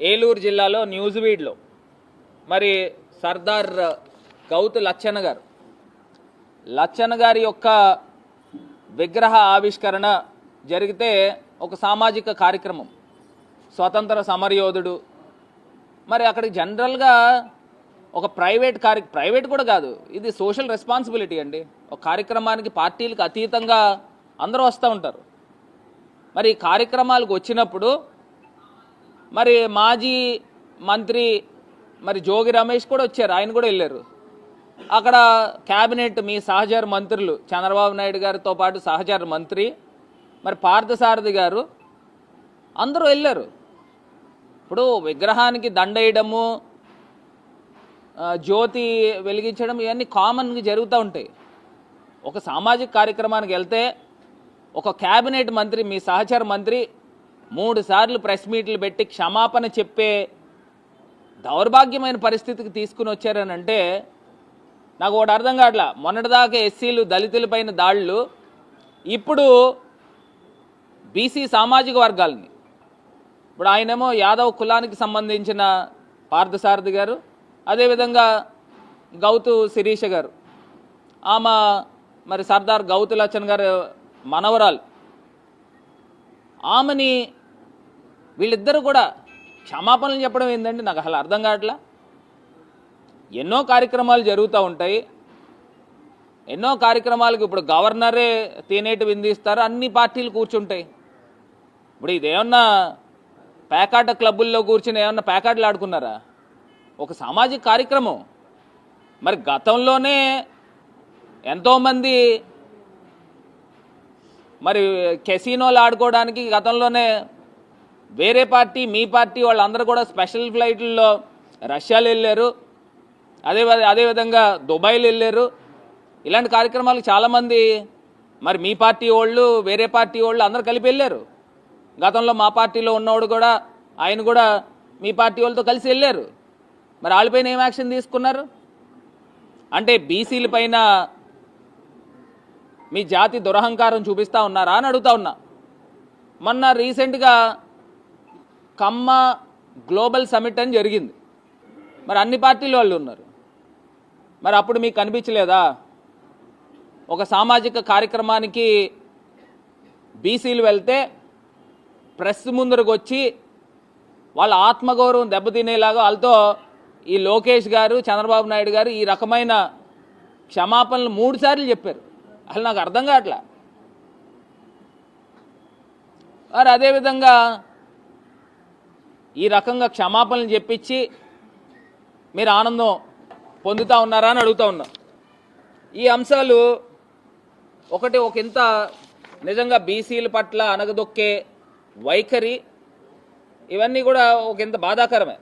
ఏలూరు జిల్లాలో న్యూజివీడ్లో మరి సర్దార్ గౌతు లచ్చన్న గారు. లచ్చన్న గారి యొక్క విగ్రహ ఆవిష్కరణ జరిగితే ఒక సామాజిక కార్యక్రమం. స్వతంత్ర సమరయోధుడు. మరి అక్కడికి జనరల్గా ఒక ప్రైవేట్ కార్య ప్రైవేట్ కూడా కాదు ఇది సోషల్ రెస్పాన్సిబిలిటీ అండి. ఒక కార్యక్రమానికి పార్టీలకు అతీతంగా అందరూ వస్తూ ఉంటారు. మరి ఈ కార్యక్రమాలకు వచ్చినప్పుడు మరి మాజీ మంత్రి మరి జోగి రమేష్ కూడా వచ్చారు. ఆయన కూడా వెళ్ళారు. అక్కడ క్యాబినెట్ మీ సహచర మంత్రులు చంద్రబాబు నాయుడు గారితో పాటు సహచర మంత్రి మరి పార్థసారథి గారు అందరూ వెళ్ళారు. ఇప్పుడు విగ్రహానికి దండ వేయడము జ్యోతి వెలిగించడం ఇవన్నీ కామన్గా జరుగుతూ ఉంటాయి. ఒక సామాజిక కార్యక్రమానికి వెళ్తే ఒక క్యాబినెట్ మంత్రి మీ సహచర మంత్రి మూడు సార్లు ప్రెస్ మీట్లు పెట్టి క్షమాపణ చెప్పే దౌర్భాగ్యమైన పరిస్థితికి తీసుకుని వచ్చారని అంటే నాకు ఒకటి అర్థం కావట్లా. మొన్నటిదాకా ఎస్సీలు దళితులపైన దాడులు. ఇప్పుడు బీసీ సామాజిక వర్గాలని. ఇప్పుడు ఆయనేమో యాదవ్ కులానికి సంబంధించిన పార్థసారథి గారు అదేవిధంగా గౌతు శిరీష గారు. ఆమె మరి సర్దార్ గౌతు లచ్చన్ గారు మనవరాలు. ఆమెని వీళ్ళిద్దరూ కూడా క్షమాపణలు చెప్పడం ఏంటంటే నాకు అసలు అర్థం కావట్లా. ఎన్నో కార్యక్రమాలు జరుగుతూ ఉంటాయి. ఎన్నో కార్యక్రమాలకు ఇప్పుడు గవర్నరే తినేటి విందిస్తారు. అన్ని పార్టీలు కూర్చుంటాయి. ఇప్పుడు ఇదేమన్నా పేకాట క్లబ్బుల్లో కూర్చుని ఏమన్నా పేకాటలు ఆడుకున్నారా? ఒక సామాజిక కార్యక్రమం. మరి గతంలోనే ఎంతోమంది మరి కెసినోలు ఆడుకోవడానికి గతంలోనే వేరే పార్టీ మీ పార్టీ వాళ్ళందరూ కూడా స్పెషల్ ఫ్లైట్లలో రష్యాలు వెళ్ళారు. అదే అదేవిధంగా దుబాయ్లు వెళ్ళారు. ఇలాంటి కార్యక్రమాలు చాలామంది మరి మీ పార్టీ వాళ్ళు వేరే పార్టీ వాళ్ళు అందరు కలిపి వెళ్ళారు. గతంలో మా పార్టీలో ఉన్నవాడు కూడా ఆయన కూడా మీ పార్టీ వాళ్ళతో కలిసి వెళ్ళారు. మరి వాళ్ళపైన ఏం యాక్షన్ తీసుకున్నారు? అంటే బీసీల పైన మీ జాతి దురహంకారం చూపిస్తా ఉన్నారా అని అడుగుతా ఉన్నా. మొన్న రీసెంట్గా కమ్మ గ్లోబల్ సమిట్ అని జరిగింది. మరి అన్ని పార్టీల వాళ్ళు ఉన్నారు. మరి అప్పుడు మీకు కనిపించలేదా ఒక సామాజిక కార్యక్రమానికి బీసీలు వెళ్తే ప్రెస్ ముందరకు వచ్చి వాళ్ళ ఆత్మగౌరవం దెబ్బతినేలాగా వాళ్ళతో ఈ లోకేష్ గారు చంద్రబాబు నాయుడు గారు ఈ రకమైన క్షమాపణలు మూడు సార్లు చెప్పారు. అసలు నాకు అర్థం కావట్లా. మరి అదేవిధంగా ఈ రకంగా క్షమాపణలు చెప్పించి మీరు ఆనందం పొందుతూ ఉన్నారా అని అడుగుతా ఉన్నా. ఈ అంశాలు ఒకటి ఒక ఇంత నిజంగా బీసీల పట్ల అనగదొక్కే వైఖరి ఇవన్నీ కూడా ఒక ఇంత బాధాకరమే.